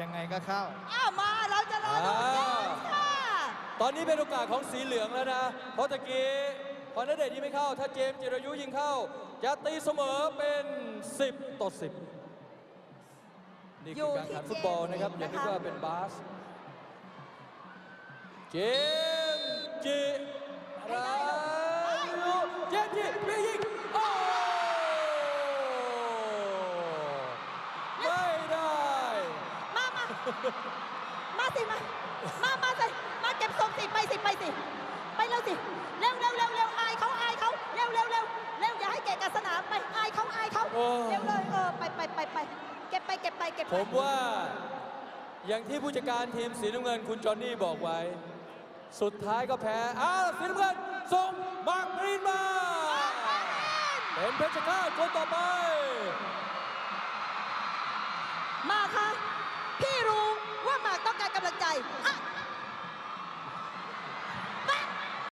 ยังไงก็เข้า อ้าวมาเราจะรอดูเกมค่ะ ตอนนี้เป็นโอกาสของสีเหลืองแล้วนะ เพราะตะกี้พอณเดชน์ยิงไม่เข้า ถ้าเจมส์จิรายุยิงเข้า จะตีเสมอเป็น 10 ต่อ 10 นี่คือการแข่งขันฟุตบอลนะครับ อย่าคิดว่าเป็นบาส เจมส์จิรายุเจมส์จิไม่ยิงโอ้ไม่ได้ มามามาสิมา มา มาสิมาเก็บศพสิ ไปสิ ไปสิ ไปเร็วสิ เร็วเร็วเร็วเร็วอายเขาอายเขาเร็วเร็วเร็วเร็วอย่าให้เกะกะสนามไปอายเขาอายเขาโอ้ เร็วเลยเออไปไปไปไปเก็บไปเก็บไปเก็บไปผมว่าอย่างที่ผู้จัดการทีมสีน้ำเงินคุณจอห์นนี่บอกไว้ สุดท้ายก็แพ้ อ้าวสีน้ำเงินส่งมาร์กปรีนมา เป็นเพชรฆาตคนต่อไป มาค่ะ